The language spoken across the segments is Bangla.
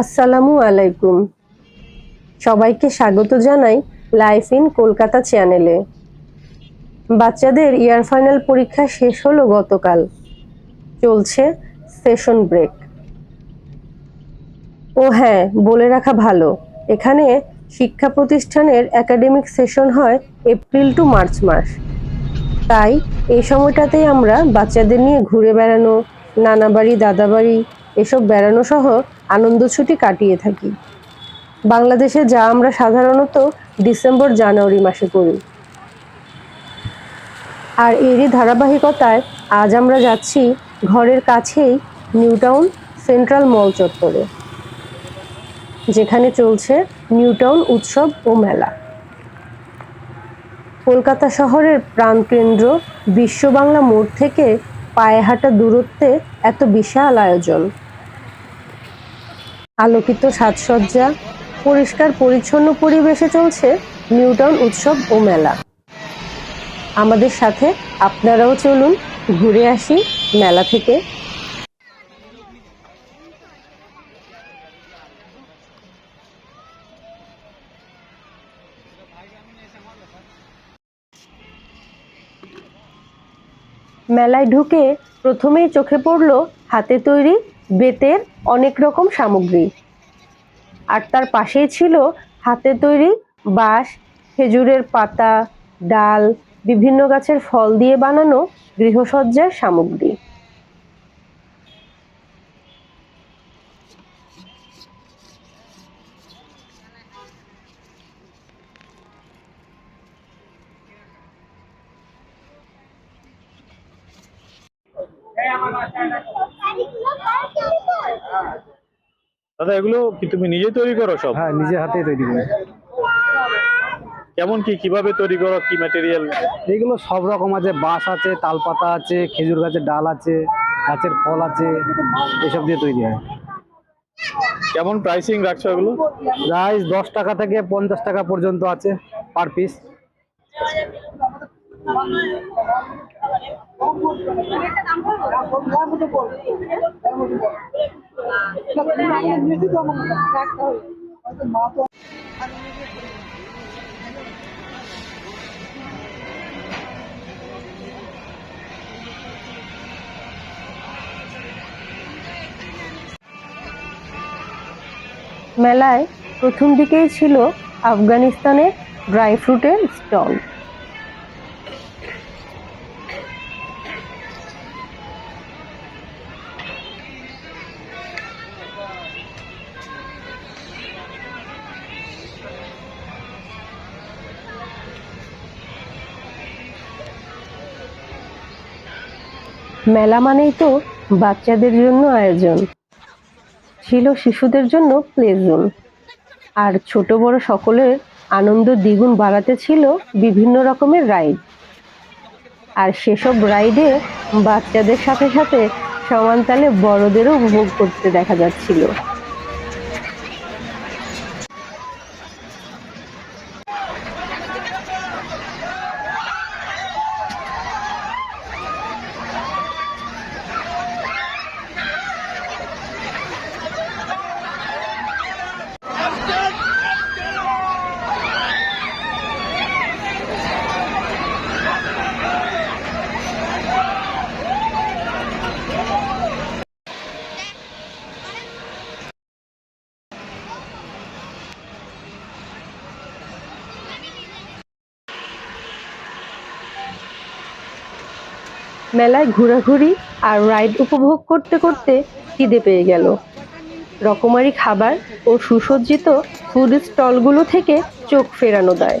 আসসালামু আলাইকুম। সবাইকে স্বাগত জানাই লাইফ ইন কলকাতা চ্যানেলে। বাচ্চাদের ইয়ার ফাইনাল পরীক্ষা শেষ হলো গতকাল। চলছে সেশন ব্রেক। ও হ্যাঁ বলে রাখা ভালো। এখানে শিক্ষা প্রতিষ্ঠানের একাডেমিক সেশন হয় এপ্রিল টু মার্চ মাস। তাই এই সময়টাতেই আমরা বাচ্চাদের নিয়ে ঘুরে বেড়ানো, নানা বাড়ি, দাদা বাড়ি এসব বেড়ানো সহ আনন্দ ছুটি কাটিয়ে থাকি। বাংলাদেশে যা আমরা সাধারণত ডিসেম্বর, জানুয়ারি মাসে করি। আর এরই ধারাবাহিকতায় আজ আমরা যাচ্ছি ঘরের কাছেই নিউটাউন সেন্ট্রাল মল চত্বরে, যেখানে চলছে নিউটাউন উৎসব ও মেলা। কলকাতা শহরের প্রাণকেন্দ্র বিশ্ব বাংলা মোড় থেকে পায়ে হাঁটা দূরত্বে এত বিশাল আয়োজন। আলোকিত সাজসজ্জা, পরিষ্কার পরিচ্ছন্ন পরিবেশে চলছে নিউটাউন উৎসব ও মেলা। আমাদের সাথে আপনারাও চলুন ঘুরে আসি মেলা থেকে। মেলায় ঢুকে প্রথমেই চোখে পড়ল হাতে তৈরি বেতের অনেক রকম সামগ্রী। আর তার পাশেই ছিল হাতে তৈরি বাঁশ, খেজুরের পাতা, ডাল, বিভিন্ন গাছের ফল দিয়ে বানানো গৃহসজ্জার সামগ্রী। দাদা এগুলো কি তুমি নিজে তৈরি করো সব? হ্যাঁ নিজে হাতেই তৈরি করি। কেমন কি কীভাবে তৈরি করো? কি ম্যাটেরিয়াল এগুলো সব রকম আছে বাঁশ আছে তালপাতা আছে খেজুর গাছের ডাল আছে গাছের ফল আছে এসব দিয়ে তৈরি হয়। কেমন প্রাইসিং রাখছো এগুলো? প্রাইস দশ টাকা থেকে পঞ্চাশ টাকা পর্যন্ত আছে পার পিস মেলায় প্রথম দিকেই ছিল আফগানিস্তানের ড্রাই ফ্রুটের স্টল। মেলা মানেই তো বাচ্চাদের জন্য আয়োজন। ছিল শিশুদের জন্য প্লে জোন আর ছোট বড় সকলের আনন্দ দ্বিগুণ বাড়াতে ছিল বিভিন্ন রকমের রাইড আর সেসব রাইডে বাচ্চাদের সাথে সাথে সমান তালে বড়দেরও উপভোগ করতে দেখা যাচ্ছিল। মেলায় ঘোরাঘুরি আর রাইড উপভোগ করতে করতে খিদে পেয়ে গেল। রকমারি খাবার ও সুসজ্জিত ফুড স্টলগুলো থেকে চোখ ফেরানো দেয়।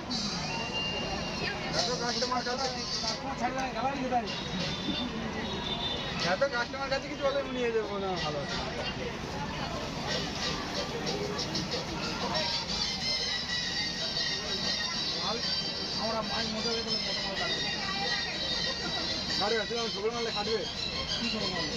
এত কাস্টমার কাছে কিছু হলে নিয়ে যাব না ভালো আমরা মাছ মজা করে কাটবে সকাল মালে কাটবে কি সকাল মালে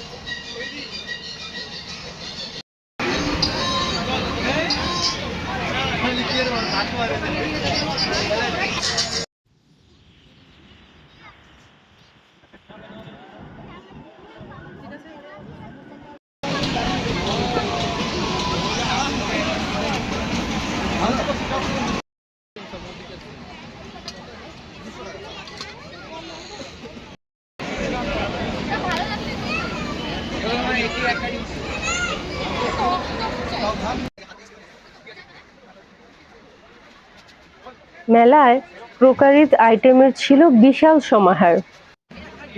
মেলায় ক্রোকারিজ আইটেমের ছিল বিশাল সমাহার।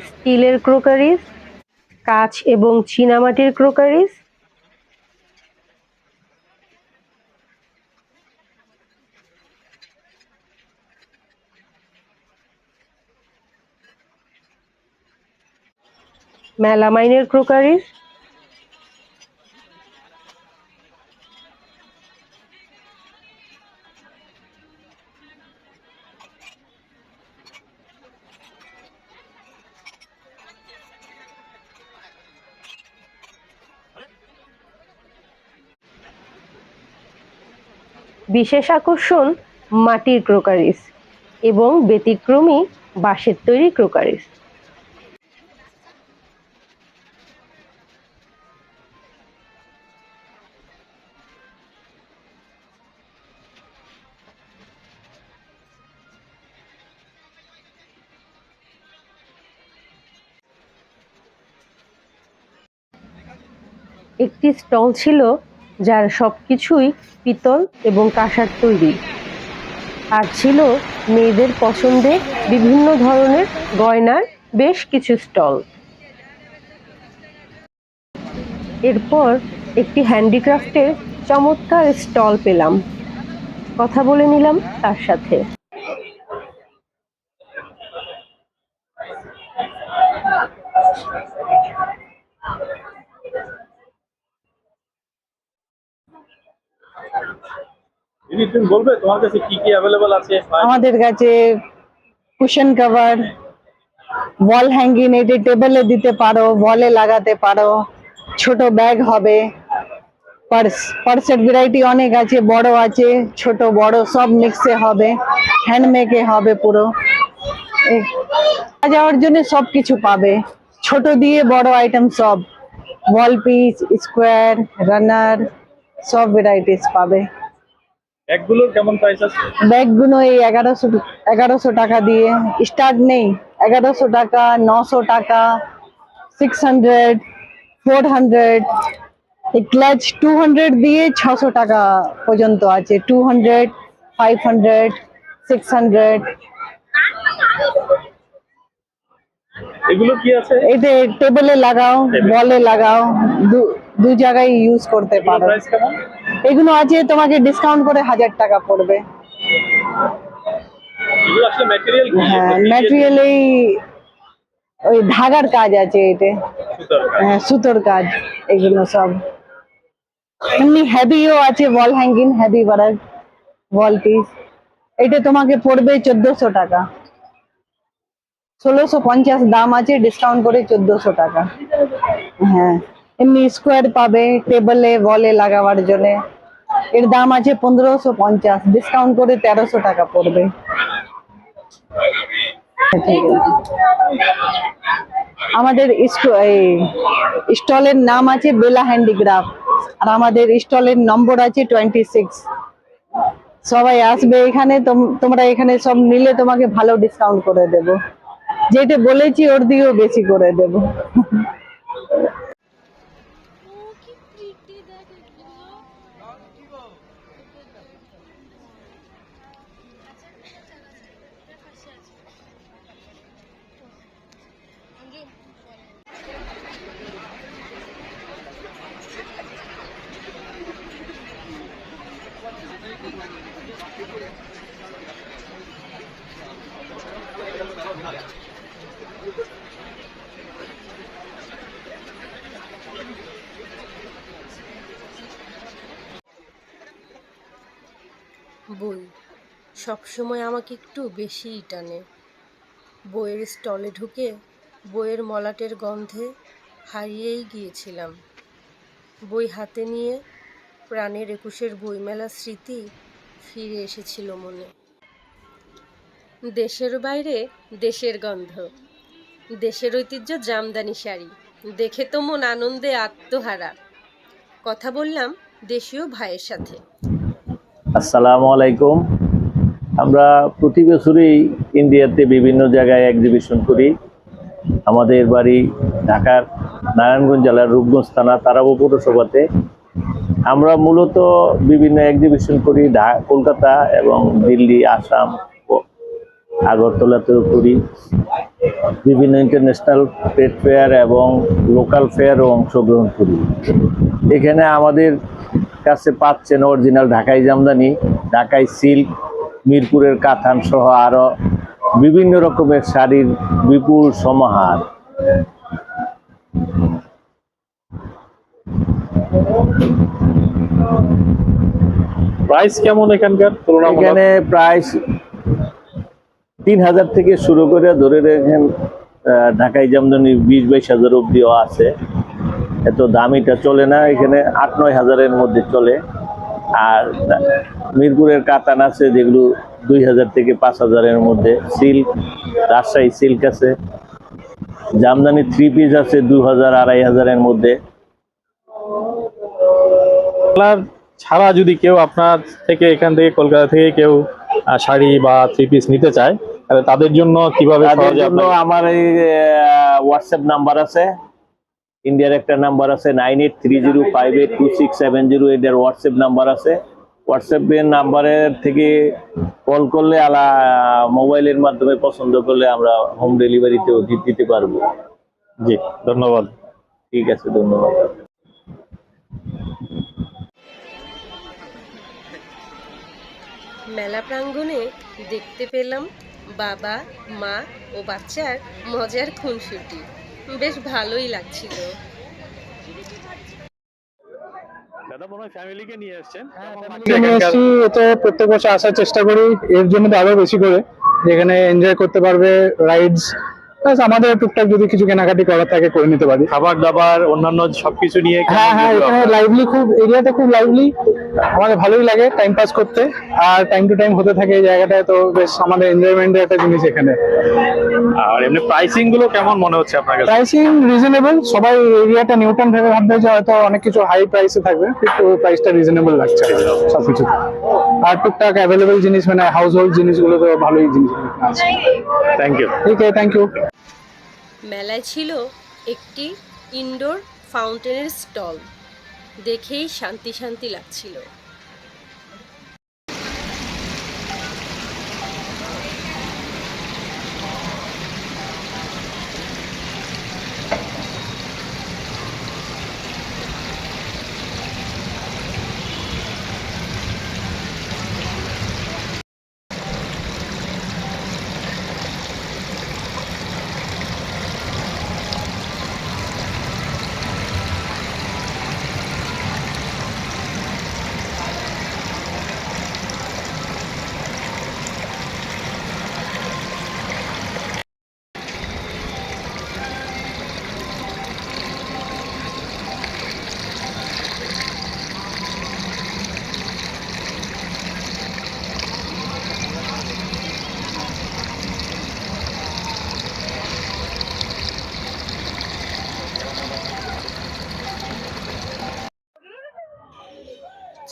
স্টিলের ক্রোকারিজ কাঁচ এবং চীনামাটির ক্রোকারিজ। মেলামাইনের ক্রোকারিজ। বিশেষ আকর্ষণ মাটির ক্রোকারিজ এবং ব্যতিক্রমী বাঁশের তৈরি ক্রোকারিজ একটি স্টল ছিল যার সবকিছুই পিতল এবং কাঁসার তৈরি। আর ছিল মেয়েদের পছন্দে বিভিন্ন ধরনের গয়নার বেশ কিছু স্টল। এরপর একটি হ্যান্ডিক্রাফটের চমৎকার স্টল পেলাম। কথা বলে নিলাম তার সাথে। আমাদের কাছে কুশন কভার ওয়াল হ্যাঙ্গিং এটি টেবিলে দিতে পারো ওয়ালে লাগাতে পারো, ছোট ব্যাগ হবে পার্স পার্সের ভ্যারাইটি অনেক আছে, বড় আছে, ছোট, বড়, সব মিক্সে হবে হ্যান্ডমেকে হবে পুরো। যাওয়ার জন্য সব কিছু পাবে। ছোট দিয়ে বড় আইটেম সব ওয়াল পিস স্কোয়ার রানার সব ভ্যারাইটিস পাবে। ব্যাগগুলোর কেমন প্রাইস আছে? ব্যাগগুলো এই এগারোশো এগারোশো টাকা দিয়ে। স্টার্ট নেই। এগারোশো টাকা নশো টাকা সিক্স হান্ড্রেড ফোর হান্ড্রেড এই ক্লাচ টু হান্ড্রেড দিয়ে ছশো টাকা পর্যন্ত আছে। Two hundred five hundred six hundred এগুলো কি আছে? এতে টেবিলে লাগাও বলে লাগাও দু- দু জায়গায় ইউজ করতে পারো। প্রাইস কেমন? এগুলো আছে তোমাকে ডিসকাউন্ট করে হাজার টাকা পড়বে। এগুলো আসলে ম্যাটেরিয়াল কি? হ্যাঁ ম্যাটেরিয়াল এই ওই ধাগার কাজ আছে এতে সুতার কাজ। হ্যাঁ সুতোর কাজ এগুলো সব। এমনি হেভিও আছে wall hanging heavy work wall piece এটা তোমাকে পড়বে চোদ্দশো টাকা। ষোলোশো পঞ্চাশ দাম আছে ডিসকাউন্ট করে চোদ্দশো টাকা। হ্যাঁ। এমনি স্কোয়ার পাবে টেবিলে ওয়ালে লাগাবার জন্য। এর দাম আছে পনেরোশো পঞ্চাশ ডিসকাউন্ট করে তেরোশো টাকা পড়বে। আমাদের স্টলের নাম আছে বেলা হ্যান্ডিক্রাফট, আর আমাদের স্টলের নম্বর আছে টোয়েন্টি সিক্স সবাই আসবে এখানে, তোম- তোমরা এখানে সব নিলে তোমাকে ভালো ডিসকাউন্ট করে দেব। যেটা বলেছি ওর দিয়েও বেশি করে দেব। বই। সবসময় আমাকে একটু বেশিই টানে। বইয়ের স্টলে ঢুকে বইয়ের মলাটের গন্ধে হারিয়েই গিয়েছিলাম। বই হাতে নিয়ে প্রাণের একুশের বইমেলার স্মৃতি ফিরে এসেছিল মনে। দেশের বাইরে দেশের গন্ধ। দেশের ঐতিহ্য জামদানি শাড়ি। দেখে তো মন আনন্দে আত্মহারা। কথা বললাম দেশীয় ভাইয়ের সাথে। আসসালামু আলাইকুম। আমরা প্রতি বছরই ইন্ডিয়াতে বিভিন্ন জায়গায় এক্সিবিশন করি। আমাদের বাড়ি ঢাকার নারায়ণগঞ্জ জেলার রূপগঞ্জ থানা তারাবো পৌরসভাতে। আমরা মূলত বিভিন্ন এক্সিবিশন করি কলকাতা এবং দিল্লি, আসাম আগরতলাতেও করি। বিভিন্ন ইন্টারন্যাশনাল ট্রেড ফেয়ার এবং লোকাল ফেয়ারও অংশগ্রহণ করি। এখানে আমাদের কাছে পাচ্ছেন অরিজিনাল ঢাকাই জামদানি ঢাকাই সিল্ক মিরপুরের কাতান সহ আরও বিভিন্ন রকমের শাড়ির বিপুল সমাহার। প্রাইস কেমন এখানকার? এখানে প্রায় তিন হাজার থেকে শুরু করে ধরে রেখেন ঢাকাই জামদানি বিশ বাইশ হাজার অব্দিও আছে। এত দামিটা চলে না এখানে আট নয় হাজারের মধ্যে চলে। আর মিরপুরের কাতান আছে যেগুলো দুই হাজার থেকে পাঁচ হাজারের মধ্যে। সিল্ক রাজশাহী সিল্ক আছে। জামদানি থ্রি পিস আছে দু হাজার আড়াই হাজারের মধ্যে। ছাড়া যদি কেউ আপনার থেকে এখান থেকে কলকাতা থেকে কেউ শাড়ি বা থ্রি পিস নিতে চায় তাহলে তাদের জন্য কীভাবে আমার এই হোয়াটসঅ্যাপ নাম্বার আছে। ইন্ডিয়ার একটা নাম্বার আছে nine eight three zero five eight two six seven zero এটার হোয়াটসঅ্যাপ নাম্বার আছে। হোয়াটসঅ্যাপের নাম্বারের থেকে কল করলে আলা মোবাইলের মাধ্যমে পছন্দ করলে আমরা হোম ডেলিভারিতেও দিতে পারব। জি। ধন্যবাদ। ঠিক আছে ধন্যবাদ। মেলা প্রাঙ্গণে দেখতে পেলাম বাবা মা ও বাচ্চার মজার খুনসুটি। বেশ ভালোই লাগছিল। দাদা মনে হয় ফ্যামিলিকে নিয়ে এসেছেন? এতে প্রত্যেক বছর আসার চেষ্টা করি এর জন্য তো আরও বেশি করে। যেখানে এনজয় করতে পারবে রাইডস প্লাস আমাদের টুকটাক যদি কিছু কেনাকাটি করার থাকে করে নিতে পারি। খাবার দাবার অন্যান্য সবকিছু নিয়ে হ্যাঁ হ্যাঁ এখানে লাইভলি খুব এরিয়াটা খুব লাইভলি আমাদের ভালোই লাগে টাইম পাস করতে। আর টাইম টু টাইম হতে থাকে এই জায়গাটায় তো বেশ আমাদের এনজয়মেন্টের একটা জিনিস এখানে। আর এমনি প্রাইসিংগুলো কেমন মনে হচ্ছে আপনার কাছে? প্রাইসিং রিজনেবল সবাই এরিয়াটা নিউটন ভেবে ভাববে যে হয়তো অনেক কিছু হাই প্রাইসে থাকবে কিন্তু প্রাইসটা রিজনেবল লাগছে। সবকিছু আর টুকটাক অ্যাভেলেবল জিনিস মানে হাউস হোল্ড জিনিসগুলো তো ভালোই জিনিস আছে। থ্যাংক ইউ ঠিক আছে থ্যাংক ইউ মেলায় ছিল একটি ইনডোর ফাউন্টেনের স্টল দেখেই শান্তি শান্তি লাগছিল।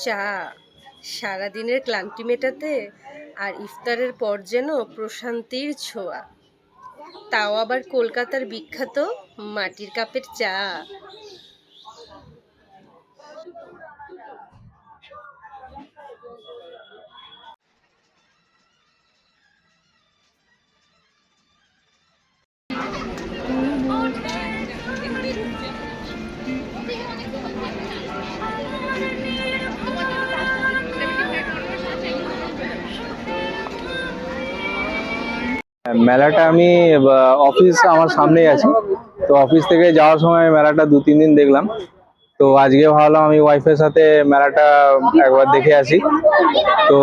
চা, সারাদিনের ক্লান্তি মেটাতে আর ইফতারের পর যেন প্রশান্তির ছোঁয়া। তাও আবার কলকাতার বিখ্যাত মাটির কাপের চা। মেলাটা আমি অফিস আমার সামনেই আছে। তো অফিস থেকে যাওয়ার সময় মেলাটা দু, তিন দিন দেখলাম। তো আজকে ভাবলাম আমি ওয়াইফের সাথে মেলাটা একবার দেখে আসি। তো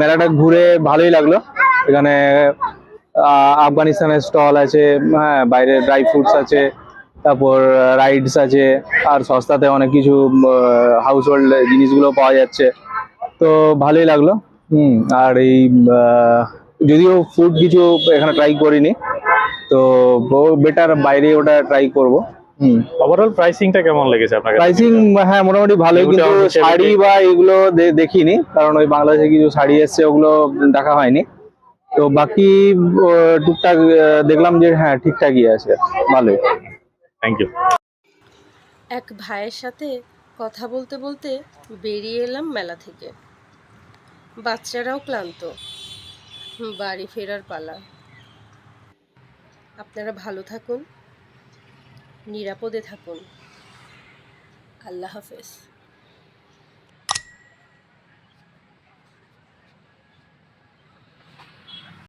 মেলাটা ঘুরে ভালোই লাগল। এখানে আফগানিস্তানের স্টল আছে হ্যাঁ বাইরে ড্রাই ফ্রুটস আছে, তারপর রাইডস আছে, আর সস্তাতে অনেক কিছু হাউস হোল্ড জিনিসগুলো পাওয়া যাচ্ছে। তো ভালোই লাগল। হুম, আর এই যদিও ফুড কিছু এখানে ট্রাই করিনি তো বেটার বাইরে ওটা ট্রাই করব। হুম ওভারঅল প্রাইসিংটা কেমন লেগেছে আপনার প্রাইসিং হ্যাঁ মোটামুটি ভালোই কিন্তু শাড়ি বা এগুলো দেখিনি কারণ ওই বাংলাদেশে কিছু শাড়ি এসছে ওগুলো দেখা হয়নি। তো বাকি টুকটাক দেখলাম যে হ্যাঁ ঠিকঠাকই আছে ভালোই। থ্যাংক ইউ এক ভাইয়ের সাথে কথা বলতে বলতে বেরিয়ে এলাম মেলা থেকে। বাচ্চারাও ক্লান্ত। বাড়ি ফেরার পালা। আপনারা ভালো থাকুন নিরাপদে থাকুন। আল্লাহ হাফেজ।